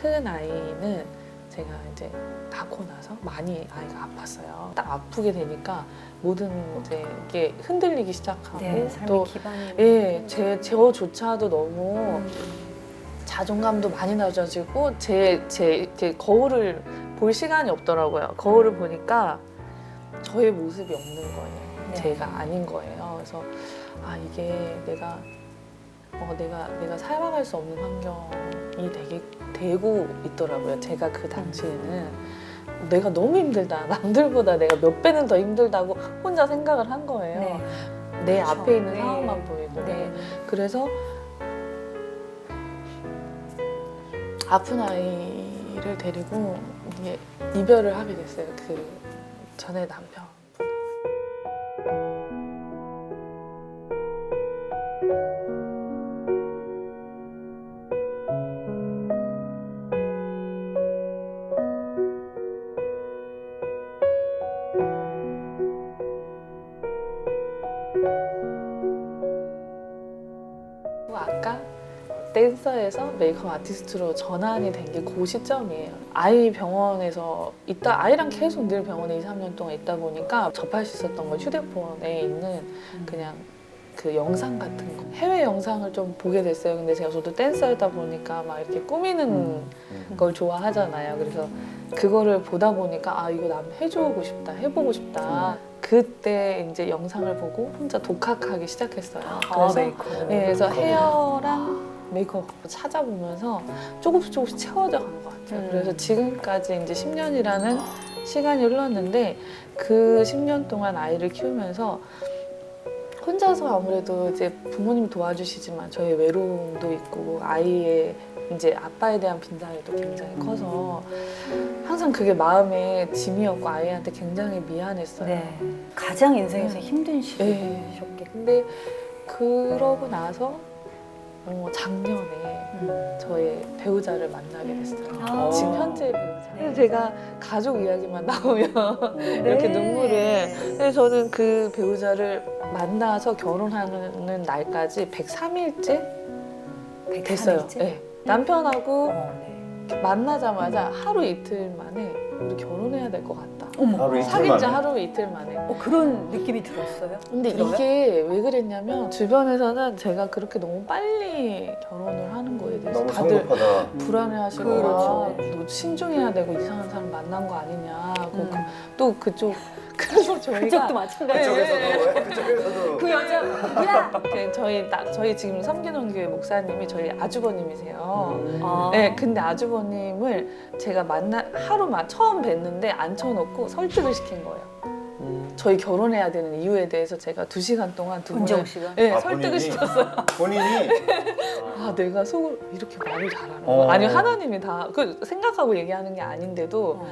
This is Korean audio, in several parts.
큰 아이는 제가 이제 낳고 나서 많이 아이가 아팠어요. 딱 아프게 되니까 모든 이제 이게 흔들리기 시작하고 네, 또. 예, 제 저조차도 너무 음. 자존감도 많이 낮아지고 제, 제, 제 거울을 볼 시간이 없더라고요. 거울을 보니까 저의 모습이 없는 거예요. 네. 제가 아닌 거예요. 그래서 아 이게 내가 어, 내가 내가 살아갈 수 없는 환경 이 되게 되고 있더라고요. 제가 그 당시에는 내가 너무 힘들다. 남들보다 내가 몇 배는 더 힘들다고 혼자 생각을 한 거예요. 네. 내 그렇죠. 앞에 있는 네. 상황만 보이고 네. 그래서 아픈 아이를 데리고 이게 이별을 하게 됐어요. 그 전에 남편. 그 메이크업 아티스트로 전환이 된 게 그 시점이에요. 아이 병원에서 있다 아이랑 계속 늘 병원에 2, 3년 동안 있다 보니까 접할 수 있었던 건 휴대폰에 있는 그냥 그 영상 같은 거 해외 영상을 좀 보게 됐어요. 근데 제가 저도 댄서이다 보니까 막 이렇게 꾸미는 음. 걸 좋아하잖아요. 그래서 그거를 보다 보니까 아 이거 남 해주고 싶다, 해보고 싶다. 그때 이제 영상을 보고 혼자 독학하기 시작했어요. 아, 그래서 메이크업. 네, 그래서 헤어랑 메이크업 찾아보면서 조금씩 조금씩 채워져 간 것 같아요. 음. 그래서 지금까지 이제 10년이라는 시간이 흘렀는데 그 10년 동안 아이를 키우면서 혼자서 아무래도 이제 부모님이 도와주시지만 저의 외로움도 있고 아이의 이제 아빠에 대한 빈자리도 굉장히 커서 항상 그게 마음의 짐이었고 아이한테 굉장히 미안했어요. 네. 가장 인생에서 네. 힘든 네. 시기셨겠고. 근데 그러고 나서 어, 작년에 음. 저의 배우자를 만나게 됐어요. 아. 지금 현재 배우자. 네. 그래서 제가 가족 이야기만 나오면 네. 이렇게 눈물을. 근데 저는 그 배우자를 만나서 결혼하는 날까지 103일째 됐어요. 103일째? 네. 남편하고 어, 네. 만나자마자 하루 이틀 만에 우리 결혼해야 될 것 같다. 어머. 하루 이틀 사귄 지 만에? 하루 이틀 만에. 어, 그런 느낌이 들었어요? 근데 들어요? 이게 왜 그랬냐면 주변에서는 제가 그렇게 너무 빨리 결혼을 하는 거에 대해서 너무 다들 성급하다. 불안해하시고 그렇죠. 아, 너 신중해야 되고 이상한 사람 만난 거 아니냐. 고 음. 그- 또 그쪽 그래서 저희가 그쪽도 마찬가지예요. 그쪽에서도 그쪽에서도 그 여자 야. 그 저희 나, 저희 지금 섬기는 교회 목사님이 저희 아주버님이세요. 음. 아. 네, 근데 아주버님을 제가 만나 하루만 처음 뵀는데 앉혀놓고 설득을 시킨 거예요. 음. 저희 결혼해야 되는 이유에 대해서 제가 두 시간 동안 두 분을. 네, 아, 설득을 본인이? 시켰어요. 본인이 아, 내가 속으로 이렇게 말을 잘하는 어. 거. 아니 하나님이 다 그 생각하고 얘기하는 게 아닌데도 어.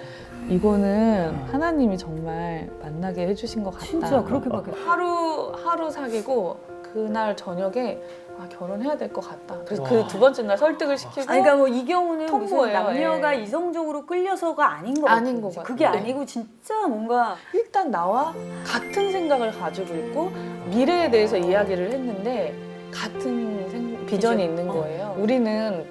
이거는 하나님이 정말 만나게 해주신 것 같다. 진짜 그렇게밖에. 하루 하루 사귀고 그날 저녁에 아, 결혼해야 될 것 같다. 그래서 와. 그두 번째 날 설득을 시키고 아니 그러니까 뭐 이 경우는 무슨 통보예요, 남녀가 예. 이성적으로 끌려서가 아닌 것 아닌 같아요. 것 같아요. 그게 네. 아니고 진짜 뭔가 일단 나와 같은 생각을 가지고 있고 미래에 대해서 이야기를 했는데 같은 생- 비전이 비전. 있는 어. 거예요. 우리는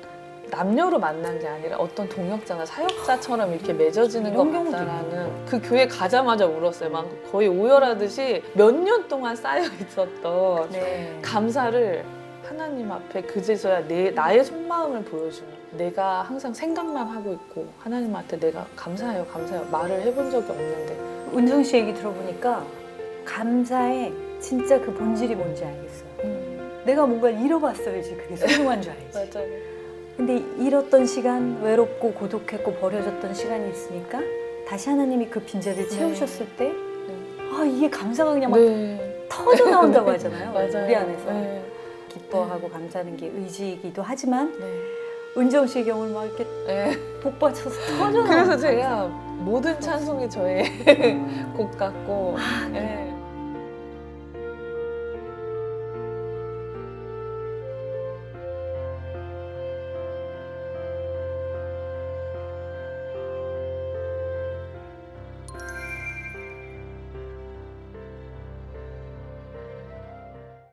남녀로 만난 게 아니라 어떤 동역자나 사역자처럼 이렇게 맺어지는 것 같다라는 그 교회 가자마자 울었어요. 막 거의 오열하듯이 몇 년 동안 쌓여 있었던 네. 감사를 하나님 앞에 그제서야 내 나의 속마음을 보여주는 내가 항상 생각만 하고 있고 하나님한테 내가 감사해요 감사해요 말을 해본 적이 없는데 은정 씨 얘기 들어보니까 감사의 진짜 그 본질이 뭔지 알겠어요. 음, 내가 뭔가를 잃어봤어야지 그게 소중한 줄 알지. 맞아요 근데 잃었던 시간, 외롭고 고독했고 버려졌던 시간이 있으니까 다시 하나님이 그 빈자리를 채우셨을 때, 아 이게 감사가 그냥 막네 터져 나온다고 하잖아요. 맞아요 우리 안에서 네. 기뻐하고 감사하는 게 의지이기도 하지만 네. 은정 씨의 경우는 막 이렇게 네. 복받쳐서 터져 나오는 그래서 제가 모든 찬송이 저의 곡 같고 네.